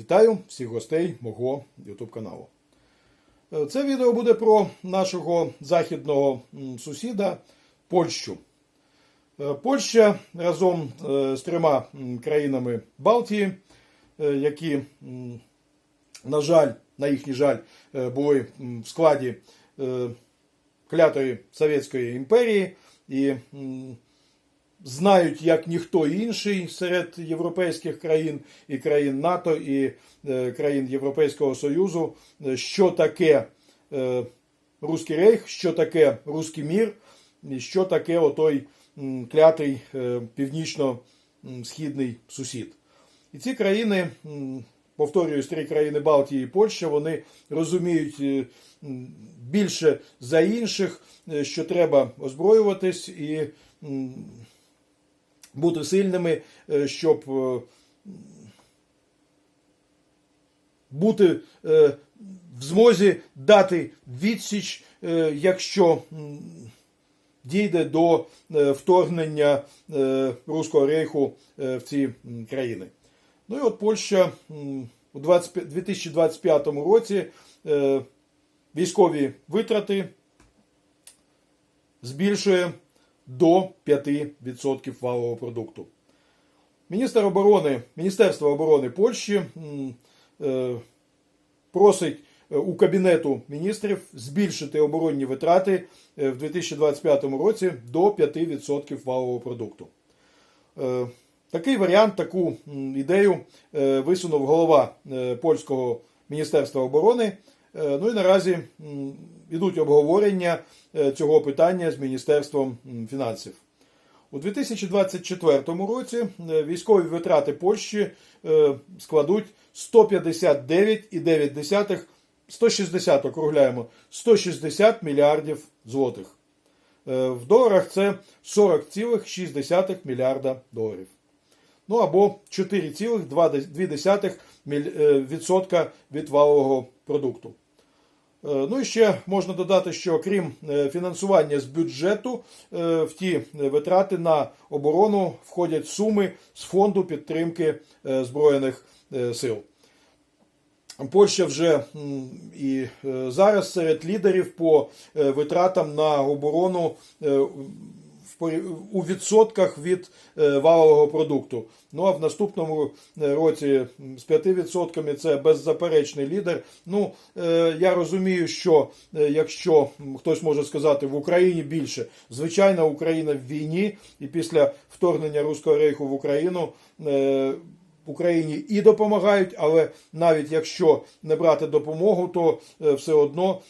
Вітаю всіх гостей мого YouTube каналу. Е, Це відео буде про нашого західного сусіда Польщу. Е, Польща разом е, з трьома країнами Балтії, які, на жаль, на їхній жаль, були в складі клятої Совєтської імперії і знають як ніхто інший серед європейських країн і країн НАТО і е, країн Європейського Союзу, е, що таке е, Руський рейх, що таке Руський мір, що таке отой клятий північно-східний сусід. І ці країни, м, повторююсь, три країни Балтії і Польща, вони розуміють більше за інших, що треба озброюватись і бути сильними, е, щоб е, бути е, в змозі дати відсіч, якщо дійде до вторгнення Руського рейху в ці країни. Ну і от Польща у 25 2025 році військові витрати збільшує до 5% валового продукту. Міністр оборони, Міністерство оборони Польщі е, просить е, у Кабінету міністрів збільшити оборонні витрати е, в 2025 році до 5% валового продукту. Такий варіант, таку ідею висунув голова польського міністерства оборони. Е, Ну і наразі м, ідуть обговорення е, цього питання з Міністерством фінансів. У 2024 році е, військові витрати Польщі складуть 159,9, 160 округляємо, 160 мільярдів злотих. В доларах це 40,6 мільярда доларів. Ну або 4,2% міль- е, від валового продукту. Е, Ну і ще можна додати, що крім е, фінансування з бюджету, е, в ті витрати на оборону входять суми з фонду підтримки Збройних сил. Польща вже і зараз серед лідерів по витратам на оборону у відсотках від е, валового продукту. Ну а в наступному е, році з 5% це беззаперечний лідер. Ну е, я розумію, що якщо хтось може сказати в Україні більше, звичайно, Україна в війні, і після вторгнення Руського рейху в Україну. Україні і допомагають, але навіть якщо не брати допомогу, то все одно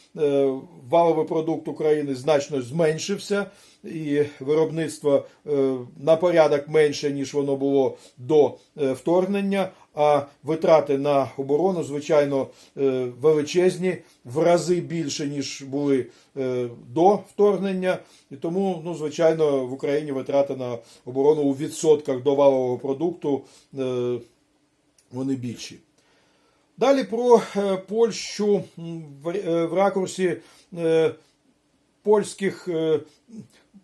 валовий продукт України значно зменшився, і виробництво е, на порядок менше, ніж воно було до е, вторгнення. А витрати на оборону, звичайно, е, величезні, в рази більше, ніж були до вторгнення. І тому, ну, звичайно, в Україні витрати на оборону у відсотках до валового продукту вони більші. Далі про Польщу в, ракурсі польських.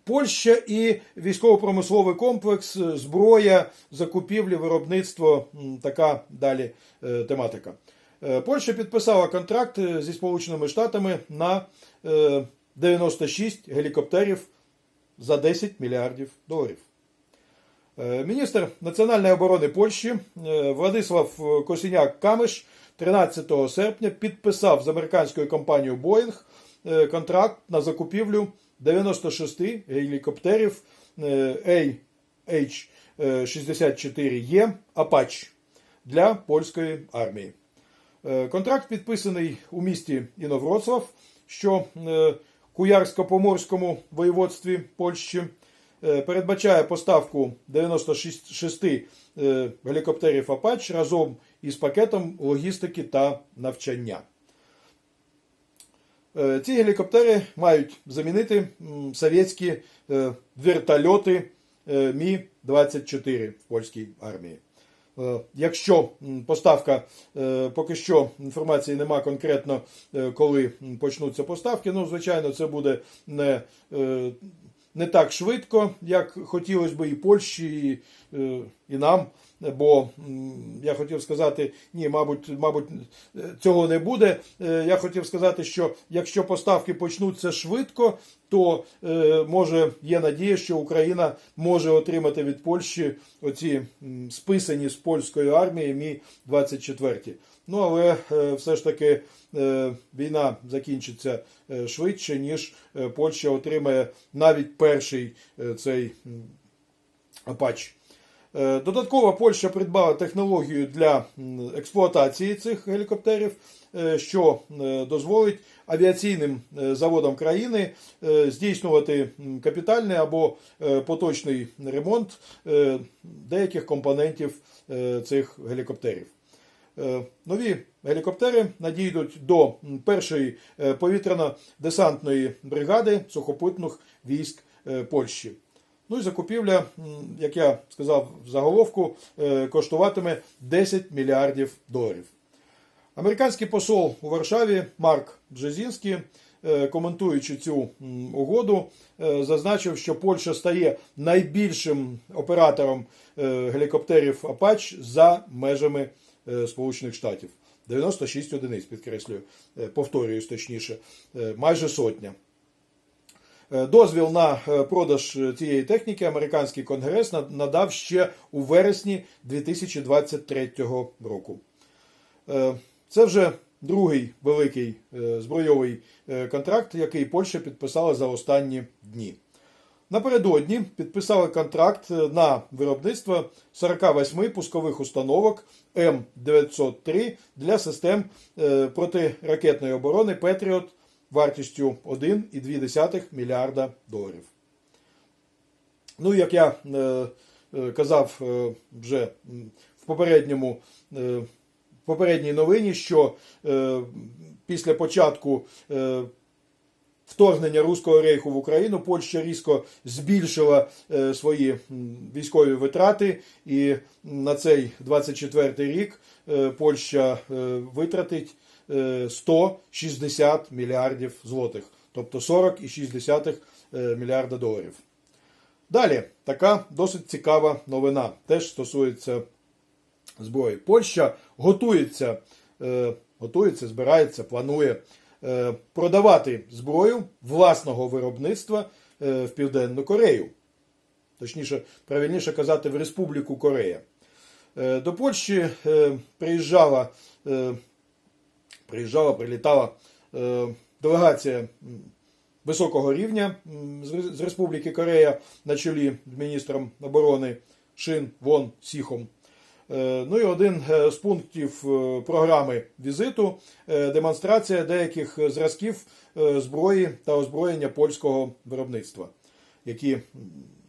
Польща і військово-промисловий комплекс, е, зброя, закупівлі, виробництво, така далі е, тематика. Е, Польща підписала контракт зі Сполученими Штатами на е, 96 гелікоптерів за 10 мільярдів доларів. Міністр національної оборони Польщі Владислав Косіняк Камиш 13 серпня підписав з американською компанією е, контракт на закупівлю 96 гелікоптерів е, AH-64E Apache для польської армії. Е, Контракт підписаний у місті Іновроцлав, що е, Куярсько-Поморському воєводстві Польщі. Е, Передбачає поставку 96 е, гелікоптерів Апач разом із пакетом логістики та навчання. Е, Ці гелікоптери мають замінити совєтські е, вертольоти е, Мі-24 в польській армії. Якщо поставка, поки що інформації нема конкретно, коли почнуться поставки, ну, звичайно, це буде не, не так швидко, як хотілося б і Польщі, і, і нам, бо я хотів сказати, ні, мабуть, мабуть, цього не буде. Е, Я хотів сказати, що якщо поставки почнуться швидко, то е, може є надія, що Україна може отримати від Польщі оці списані з польської армії Мі 24 Ну але е, все ж таки війна закінчиться швидше, ніж Польща отримає навіть перший цей. Е, Додатково Польща придбала технологію для експлуатації цих гелікоптерів, е, що е, дозволить авіаційним е, заводам країни е, здійснювати капітальний або е, поточний ремонт е, деяких компонентів е, цих гелікоптерів. Е, Нові гелікоптери надійдуть до першої е, повітряно-десантної бригади сухопутних військ е, Польщі. Ну і закупівля, як я сказав в заголовку, е, коштуватиме 10 мільярдів доларів. Американський посол у Варшаві Марк Бжезінський, е, коментуючи цю угоду, е, зазначив, що Польща стає найбільшим оператором гелікоптерів Апач за межами Сполучених Штатів. 96 одиниць, підкреслюю, повторююсь точніше, майже сотня. Е, Дозвіл на е, продаж е, цієї техніки американський конгрес надав ще у вересні 2023 року. Це вже другий великий збройовий контракт, який Польща підписала за останні дні. Напередодні підписали контракт на виробництво 48 пускових установок М903 для систем протиракетної оборони Петріот вартістю 1,2 мільярда доларів. Ну, як я е, е, казав е, вже в попередньому. В попередній новині, що після початку вторгнення Руського рейху в Україну Польща різко збільшила свої військові витрати, і на цей 24 рік Польща витратить 160 мільярдів злотих, тобто 40,6 е, мільярда доларів. Далі така досить цікава новина, теж стосується зброї. Польща готується, е, готується, збирається, планує е, продавати зброю власного виробництва в Південну Корею. Точніше, правильніше казати, в Республіку Корея. До Польщі приїжджала, приїжджала, прилітала е, делегація високого рівня з Республіки Корея на чолі з міністром оборони Шин Вон Сіхом. Е, Ну і один е, з пунктів програми візиту демонстрація деяких зразків зброї та озброєння польського виробництва, які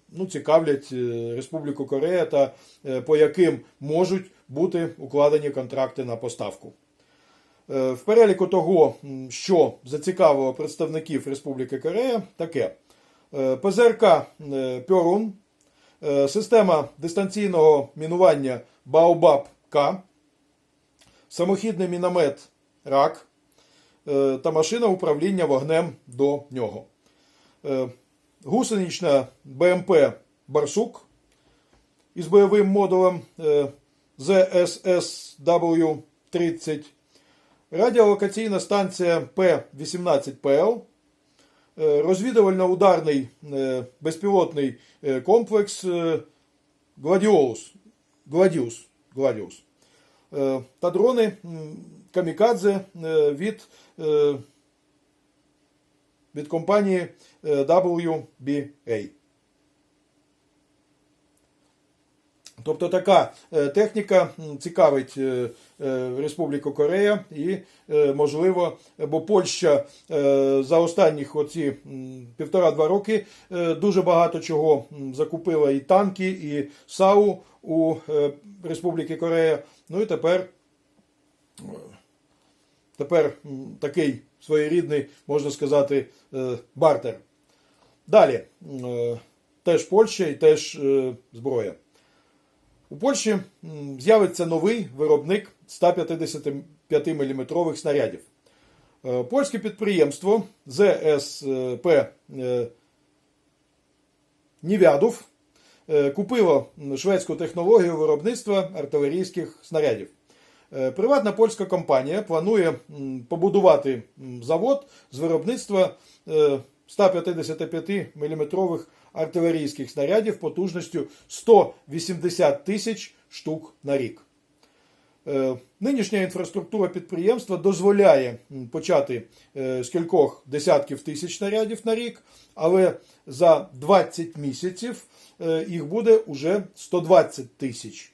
ну, цікавлять Республіку Корея та по яким можуть бути укладені контракти на поставку. Е, В переліку того, що зацікавило представників Республіки Корея, таке: Е, ПЗРК е, Пьорун, система дистанційного мінування Baobab К, самохідний міномет РАК та машина управління вогнем до нього. Гусенична БМП Барсук із бойовим модулем е, ZSSW-30, радіолокаційна станція П-18ПЛ, е, розвідувально-ударний е, безпілотний е, комплекс Гладіолус, Гладіус, Гладіус та дрони Камікадзе від, від компанії WBA. Тобто така е, техніка цікавить е, е, Республіку Корея і, можливо, бо Польща за останніх оці півтора-два роки дуже багато чого закупила і танки, і САУ у Республіки Корея. Ну і тепер, тепер такий своєрідний, можна сказати, бартер. Далі, теж Польща і теж зброя. У Польщі з'явиться новий виробник 155 мм снарядів. Е, Польське підприємство ЗСП е, Нівядов е, купило шведську технологію виробництва артилерійських снарядів. Приватна польська компанія планує побудувати завод з виробництва е, 155 мм артилерійських снарядів потужністю 180 тисяч штук на рік. Е, Нинішня інфраструктура підприємства дозволяє почати е, з кількох десятків тисяч снарядів на рік, але за 20 місяців е, їх буде уже 120 тисяч.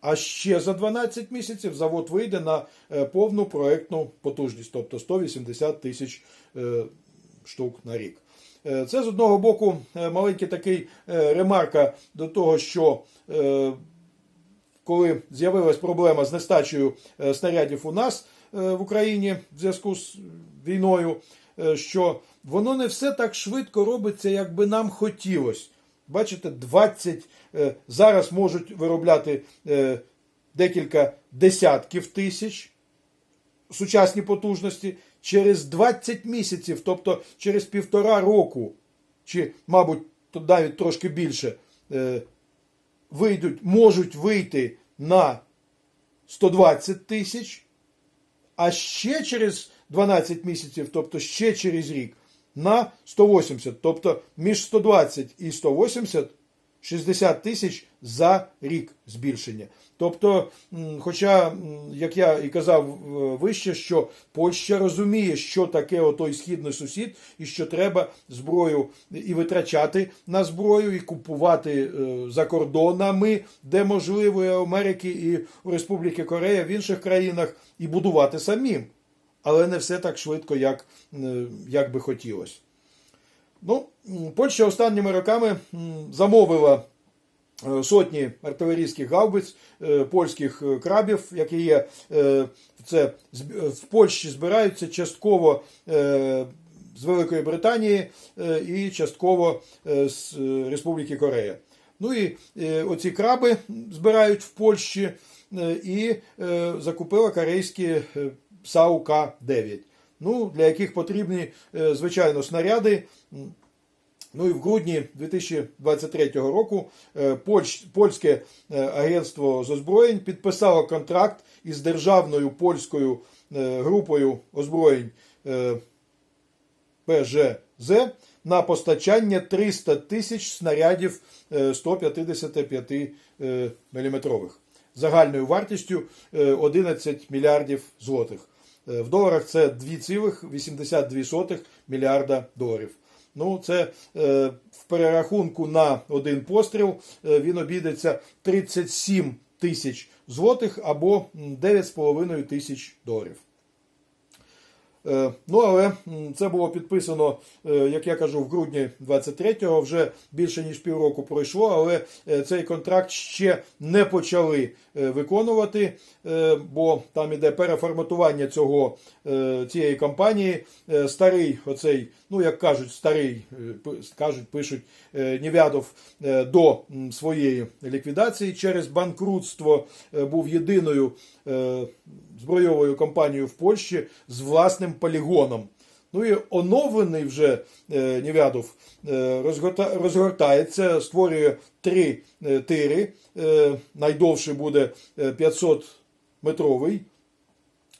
А ще за 12 місяців завод вийде на повну проектну потужність, тобто 180 тисяч штук на рік. Е, Це з одного боку е, маленький такий е, ремарка до того, що коли з'явилась проблема з нестачею снарядів у нас в Україні в зв'язку з війною, що воно не все так швидко робиться, як би нам хотілося. Бачите, 20 е, зараз можуть виробляти декілька десятків тисяч сучасні потужності через 20 місяців, тобто через півтора року, чи, мабуть, навіть трошки більше, е, вийдуть, можуть вийти на 120 тисяч, а ще через 12 місяців, тобто ще через рік, на 180. Тобто між 120 і 180 60 тисяч за рік збільшення. Тобто, хоча, як я і казав е, вище, що Польща розуміє, що таке отой східний сусід, і що треба зброю і витрачати на зброю, і купувати е, за кордонами, де можливо, і Америки, і у Республіки Корея, в інших країнах, і будувати самим. Але не все так швидко, як, е, як би хотілося. Ну, Польща останніми роками замовила сотні артилерійських гаубиць, е, польських е, крабів, які є. е, Це е, в Польщі збираються частково е, з Великої Британії е, і частково е, з е, Республіки Корея. Ну і е, оці краби збирають в Польщі е, і е, закупила корейські е, САУ-К-9. Ну, для яких потрібні, е, звичайно, снаряди. Ну і в грудні 2023 року е, польське е, агентство з озброєнь підписало контракт із державною польською е, групою озброєнь ПЖЗ на постачання 300 тисяч снарядів е, 155 мм загальною вартістю е, 11 мільярдів злотих. В доларах це 2,82 мільярда доларів. Ну, це е, в перерахунку на один постріл е, він обійдеться 37 тисяч злотих або м, 9,5 тисяч доларів. Е, Ну, але це було підписано, е, як я кажу, в грудні 23-го, вже більше ніж півроку пройшло, але е, цей контракт ще не почали виконувати, бо там іде переформатування цього, цієї компанії. Старий, оцей, ну як кажуть, старий, кажуть, пишуть Невядов е, до своєї ліквідації через банкрутство був єдиною збройовою компанією в Польщі з власним полігоном. Ну і оновлений вже е, Невядов е, розгорта- розгортається, створює три е, тири. Е, найдовший буде е, 500 метровий.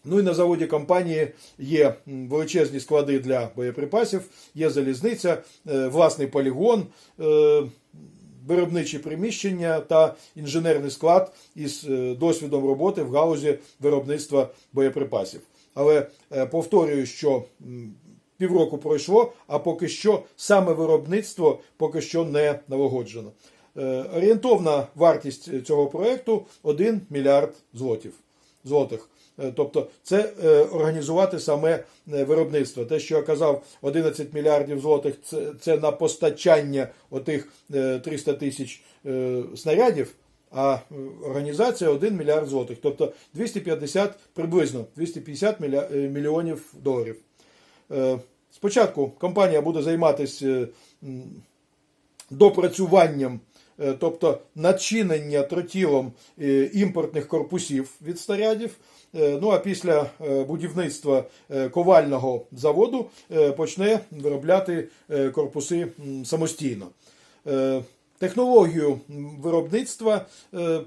Ну і на заводі компанії є величезні склади для боєприпасів, є залізниця, е, власний полігон, е, виробничі приміщення та інженерний склад із е, досвідом роботи в галузі виробництва боєприпасів. Але е, повторюю, що півроку пройшло, а поки що саме виробництво поки що не налагоджено. Е, Орієнтовна вартість цього проекту 1 мільярд злотів. злотих. Е, Тобто це організувати саме виробництво. Те, що я казав, 11 мільярдів злотих це, це на постачання отих е, 300 тисяч снарядів, а е, організація 1 мільярд злотих. Тобто 250 приблизно 250 міля- е, мільйонів доларів. Е, Спочатку компанія буде займатися допрацюванням, тобто начинення тротілом імпортних корпусів від снарядів. Ну а після будівництва ковального заводу почне виробляти корпуси самостійно. Технологію виробництва е,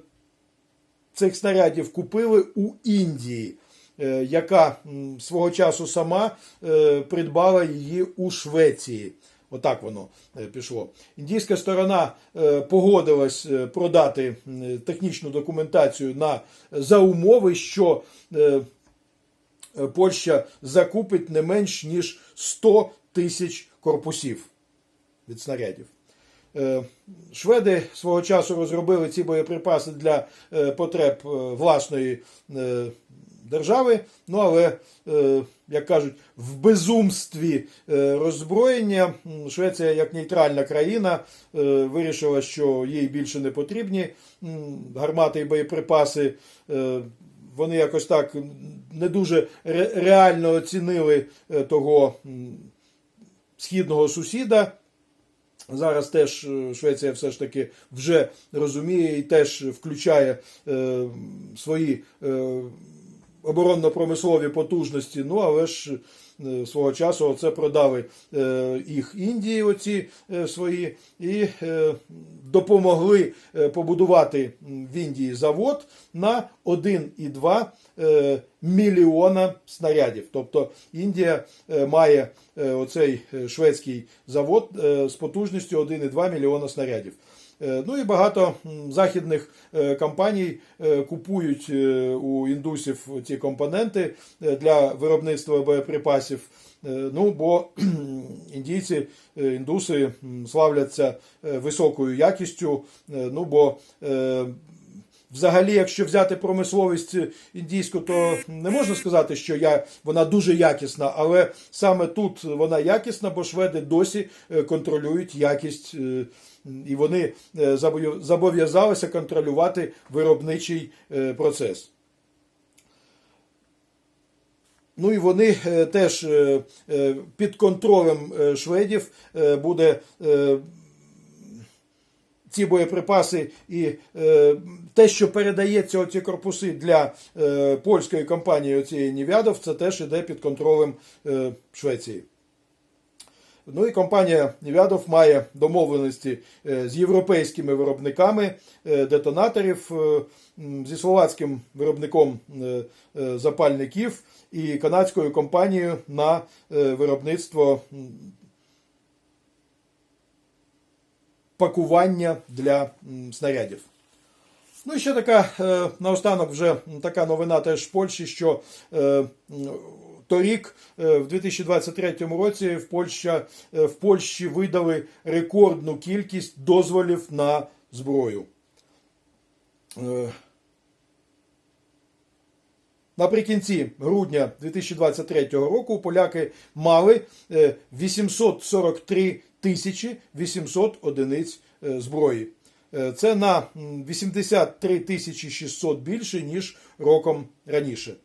цих снарядів купили у Індії, е, яка свого часу сама е, придбала її у Швеції. Отак воно пішло. Індійська сторона погодилась продати технічну документацію на за умови, що Польща закупить не менш ніж 100 тисяч корпусів від снарядів. Е, Шведи свого часу розробили ці боєприпаси для е, потреб е, власної держави. Ну але, як кажуть, в безумстві роззброєння Швеція, як нейтральна країна, вирішила, що їй більше не потрібні гармати і боєприпаси. Вони якось так не дуже реально оцінили того східного сусіда. Зараз теж е, Швеція все ж таки вже розуміє і теж включає е, свої е, оборонно-промислові потужності. Ну, але ж е, свого часу це продали е, їх Індії, оці е, свої, і допомогли побудувати в Індії завод на 1,2 е, мільйона снарядів. Тобто Індія має оцей шведський завод з потужністю 1,2 мільйона снарядів. Е, Ну і багато західних е, компаній е, купують у індусів ці компоненти для виробництва боєприпасів. Ну, бо індійці, індуси славляться високою якістю. Ну, бо Взагалі, якщо взяти промисловість індійську, то не можна сказати, що я, вона дуже якісна, але саме тут вона якісна, бо шведи досі е, контролюють якість, е, і вони е, зобов'язалися контролювати виробничий процес. Ну і вони теж під контролем шведів буде ці боєприпаси і е, те, що передається оці корпуси для е, польської компанії оцієї Нівядов, це теж іде під контролем е, Швеції. Ну і компанія Нівядов має домовленості е, з європейськими виробниками е, детонаторів, е, зі словацьким виробником запальників і канадською компанією на виробництво пакування для снарядів. Ну і ще така е, наостанок вже така новина теж в Польщі, що е, торік, е, в 2023 році, в, Польща, е, в Польщі видали рекордну кількість дозволів на зброю. Наприкінці грудня 2023 року поляки мали е, 843 тисячі 800 одиниць е, зброї. Е, Це на 83 тисячі 600 більше, ніж роком раніше.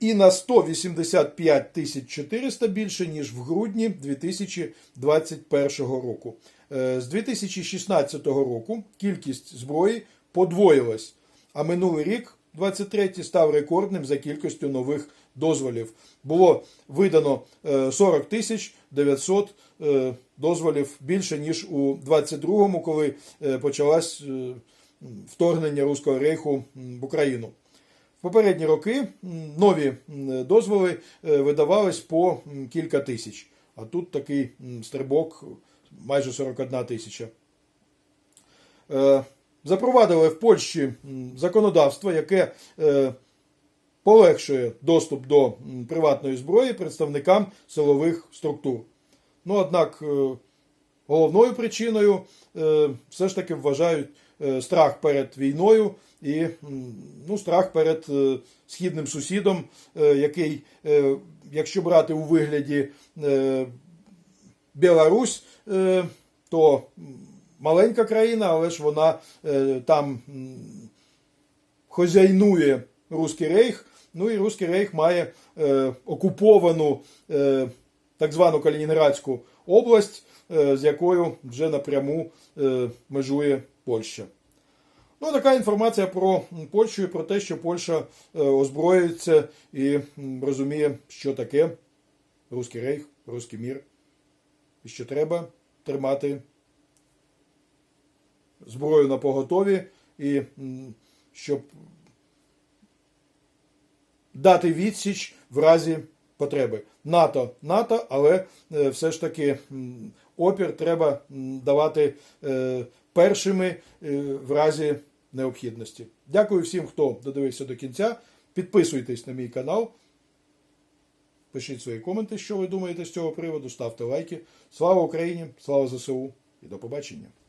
І на 185 тисяч 400 більше, ніж в грудні 2021 року. Е, З 2016 року кількість зброї подвоїлась, а минулий рік, 23 став рекордним за кількістю нових дозволів. Було видано е, 40 тисяч 900 е, дозволів більше, ніж у 22-му, коли е, почалось е, вторгнення Руського рейху в Україну. В попередні роки нові дозволи е, видавались по кілька тисяч, а тут такий стрибок майже 41 тисяча. Запровадили в Польщі законодавство, яке е, полегшує доступ до приватної зброї представникам силових структур. Ну, однак е, головною причиною е, все ж таки вважають страх перед війною і ну, страх перед східним сусідом, який, якщо брати у вигляді Білорусь, то маленька країна, але ж вона е, там хозяйнує Руський Рейх. Ну і Руський Рейх має е, окуповану е, так звану Калінінградську область, з якою вже напряму межує Польща. Ну, така інформація про Польщу і про те, що Польща озброюється і розуміє, що таке Руський Рейх, Руський мір. і що треба тримати зброю на поготові і щоб дати відсіч в разі потреби. НАТО, НАТО, але е, все ж таки опір треба давати е, першими е, в разі необхідності. Дякую всім, хто додивився до кінця. Підписуйтесь на мій канал. Пишіть свої коменти, що ви думаєте з цього приводу, ставте лайки. Слава Україні! Слава ЗСУ і до побачення!